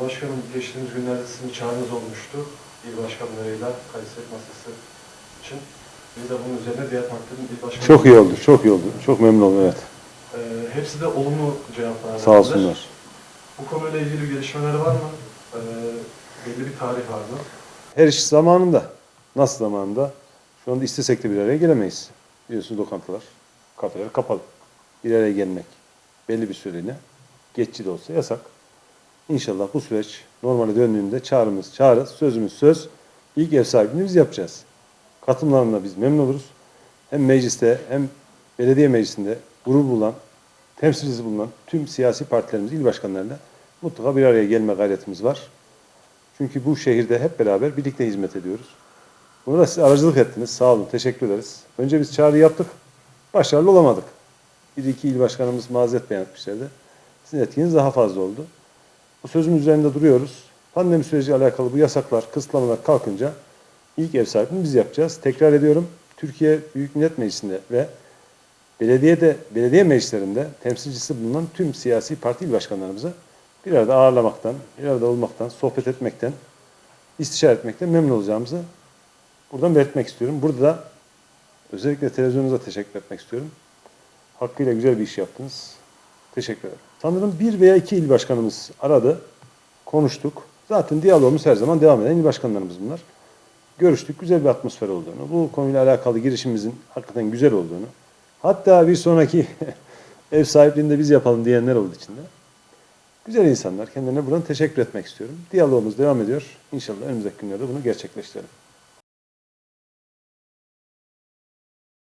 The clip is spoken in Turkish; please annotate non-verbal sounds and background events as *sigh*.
Başkanım geçtiğimiz günlerde sizin çağrınız olmuştu. İl başkanlarıyla Kayseri masası için. Biz de bunun üzerine Diyet Maktabı'nın il başkanı... Çok iyi oldu, çok iyi oldu. Çok memnun oldum evet. Ee, hepsi de olumlu cevaplar Sağ verdiler. olsunlar. Bu konuyla ilgili gelişmeler var mı? Ee, belli bir tarih var mı? Her iş zamanında. Nasıl zamanında? Şu anda istesek de bir araya gelemeyiz. Biliyorsunuz lokantalar, kafeler kapalı. Bir araya gelmek belli bir süreliğine, geçici de olsa yasak. İnşallah bu süreç normale döndüğünde çağrımız çağrı, sözümüz söz. İlk ev sahipliğini biz yapacağız. Katılımlarına biz memnun oluruz. Hem mecliste hem belediye meclisinde gurur bulan, temsilcisi bulunan tüm siyasi partilerimiz, il başkanlarıyla mutlaka bir araya gelme gayretimiz var. Çünkü bu şehirde hep beraber birlikte hizmet ediyoruz. Buna da siz aracılık ettiniz. Sağ olun. Teşekkür ederiz. Önce biz çağrı yaptık. Başarılı olamadık. Bir iki il başkanımız mazeret beyan etmişlerdi. Sizin etkiniz daha fazla oldu. Bu sözün üzerinde duruyoruz. Pandemi süreciyle alakalı bu yasaklar, kısıtlamalar kalkınca ilk ev sahipliğini biz yapacağız. Tekrar ediyorum. Türkiye Büyük Millet Meclisi'nde ve belediyede, belediye meclislerinde temsilcisi bulunan tüm siyasi parti il başkanlarımızı bir arada ağırlamaktan, bir arada olmaktan, sohbet etmekten, istişare etmekten memnun olacağımızı buradan belirtmek istiyorum. Burada da özellikle televizyonunuza teşekkür etmek istiyorum. Hakkıyla güzel bir iş yaptınız. Teşekkür ederim. Sanırım bir veya iki il başkanımız aradı, konuştuk. Zaten diyalogumuz her zaman devam eden il başkanlarımız bunlar. Görüştük, güzel bir atmosfer olduğunu, bu konuyla alakalı girişimimizin hakikaten güzel olduğunu, hatta bir sonraki *laughs* ev sahipliğinde biz yapalım diyenler oldu içinde. Güzel insanlar. Kendilerine buradan teşekkür etmek istiyorum. Diyalogumuz devam ediyor. İnşallah önümüzdeki günlerde bunu gerçekleştirelim.